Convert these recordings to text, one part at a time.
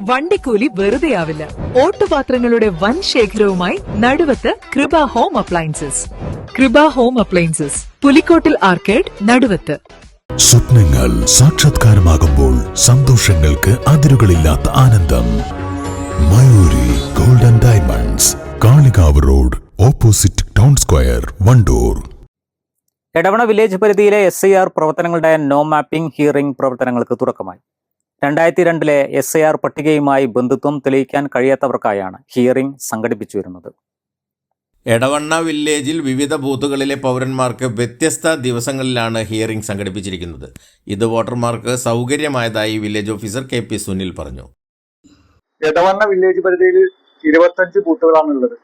വണ്ടിക്കൂലി വെറുതെയാവില്ല. ഓട്ടുപാത്രങ്ങളുടെ വൻ ശേഖരവുമായി Naduvath Krupa home appliances. Krupa home appliances Pulikkottil arcade Naduvath. സ്വപ്നങ്ങൾ സാക്ഷാത്കാരമാകുമ്പോൾ സന്തോഷങ്ങൾക്ക് അതിരുകളില്ലാത്ത ആനന്ദം. Mayuri golden diamonds Kalikavu road opposite town square Wandoor. Edavanna village പരിധിയിലെ എസ് ഐ ആർ പ്രവർത്തനങ്ങളുടെ നോ മാപ്പിംഗ് ഹിയറിംഗ് പ്രവർത്തനങ്ങൾക്ക് തുടക്കമായി. രണ്ടായിരത്തി രണ്ടിലെ എസ് ഐ ആർ പട്ടികയുമായി ബന്ധുത്വം തെളിയിക്കാൻ കഴിയാത്തവർക്കായാണ് ഹിയറിംഗ് സംഘടിപ്പിച്ചു വരുന്നത്. എടവണ്ണ വില്ലേജിൽ വിവിധ ബൂത്തുകളിലെ പൗരന്മാർക്ക് വ്യത്യസ്ത ദിവസങ്ങളിലാണ് ഹിയറിംഗ് സംഘടിപ്പിച്ചിരിക്കുന്നത്. ഇത് വോട്ടർമാർക്ക് സൗകര്യമായതായി village officer K P Sunil പറഞ്ഞു. എടവണ്ണ വില്ലേജ് പരിധിയിൽ ഇരുപത്തഞ്ച് ബൂത്തുകളാണ് ഉള്ളത്.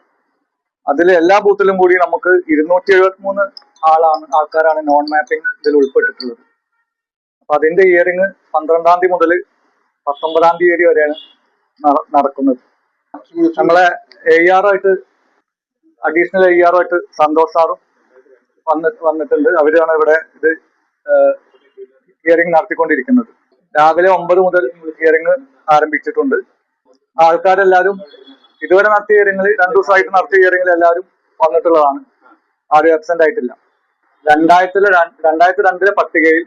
അതിൽ എല്ലാ ബൂത്തിലും കൂടി നമുക്ക് ഇരുന്നൂറ്റി എഴുപത്തി മൂന്ന് ആളാണ് ആൾക്കാരാണ് നോൺ മാപ്പിംഗ് ഇതിൽ ഉൾപ്പെട്ടിട്ടുള്ളത്. അപ്പൊ അതിന്റെ ഹിയറിംഗ് പന്ത്രണ്ടാം തീയതി മുതൽ പത്തൊമ്പതാം തീയതി വരെയാണ് നടക്കുന്നത്. നമ്മളെ എ ആർ ആയിട്ട് അഡീഷണൽ എ ആർ ആയിട്ട് സന്തോഷ് സാറും വന്ന് വന്നിട്ടുണ്ട്. അവരാണ് ഇവിടെ ഇത് ഹിയറിംഗ് നടത്തിക്കൊണ്ടിരിക്കുന്നത്. രാവിലെ ഒമ്പത് മുതൽ ഹിയറിംഗ് ആരംഭിച്ചിട്ടുണ്ട്. ആൾക്കാരെല്ലാവരും ഇതുവരെ നടത്തിയ ഹിയറിംഗിൽ രണ്ടു ദിവസമായിട്ട് നടത്തിയ ഹിയറിംഗിൽ എല്ലാവരും വന്നിട്ടുള്ളതാണ്. ആരും അബ്സെന്റ് ആയിട്ടില്ല. രണ്ടായിരത്തിലെ രണ്ടായിരത്തി രണ്ടിലെ പട്ടികയിൽ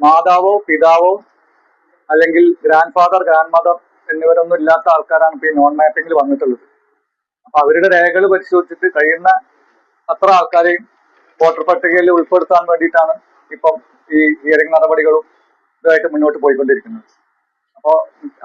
മാതാവോ പിതാവോ അല്ലെങ്കിൽ ഗ്രാൻഡ് ഫാദർ ഗ്രാൻഡ് മദർ എന്നിവരൊന്നും ഇല്ലാത്ത ആൾക്കാരാണ് ഇപ്പൊ ഈ നോൺ മാപ്പിംഗിൽ വന്നിട്ടുള്ളത്. അപ്പൊ അവരുടെ രേഖകൾ പരിശോധിച്ചിട്ട് കഴിയുന്ന അത്ര ആൾക്കാരെയും വോട്ടർ പട്ടികയിൽ ഉൾപ്പെടുത്താൻ വേണ്ടിയിട്ടാണ് ഇപ്പം ഈ ഹിയറിംഗ് നടപടികളും ഇതായിട്ട് മുന്നോട്ട് പോയിക്കൊണ്ടിരിക്കുന്നത്. അപ്പോൾ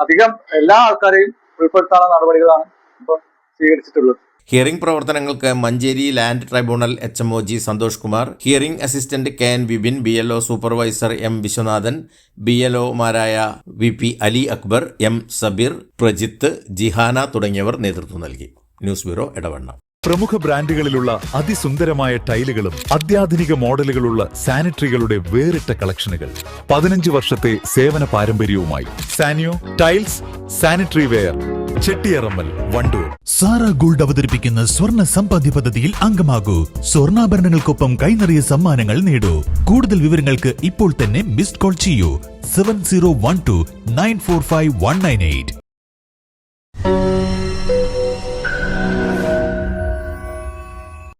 അധികം എല്ലാ ആൾക്കാരെയും ഉൾപ്പെടുത്താനുള്ള നടപടികളാണ് ഇപ്പം സ്വീകരിച്ചിട്ടുള്ളത്. ഹിയറിംഗ് പ്രവർത്തനങ്ങൾക്ക് Manjeri land tribunal H M O G Santhosh Kumar hearing assistant K N Vipin B L O supervisor M Viswanathan B L ഒമാരായ V P Ali Akbar M Sabeer Prajith Jihana തുടങ്ങിയവർ നേതൃത്വം നൽകി. News bureau Edavanna പ്രമുഖ ബ്രാൻഡുകളിലുള്ള അതിസുന്ദരമായ ടൈലുകളും അത്യാധുനിക മോഡലുകളുള്ള സാനിറ്ററികളുടെ വേറിട്ട കളക്ഷനുകൾ പതിനഞ്ച് വർഷത്തെ സേവന പാരമ്പര്യവുമായി Sanyo tiles sanitary ware. Chettiyarammal Wandoor. Sara gold അവതരിപ്പിക്കുന്ന സ്വർണ സമ്പാദ്യ പദ്ധതിയിൽ അംഗമാകൂ. സ്വർണാഭരണങ്ങൾക്കൊപ്പം കൈനിറിയ സമ്മാനങ്ങൾ നേടൂ. കൂടുതൽ വിവരങ്ങൾക്ക് ഇപ്പോൾ തന്നെ മിസ്ഡ് കോൾ ചെയ്യൂ. Seven zero one two nine four five one nine eight.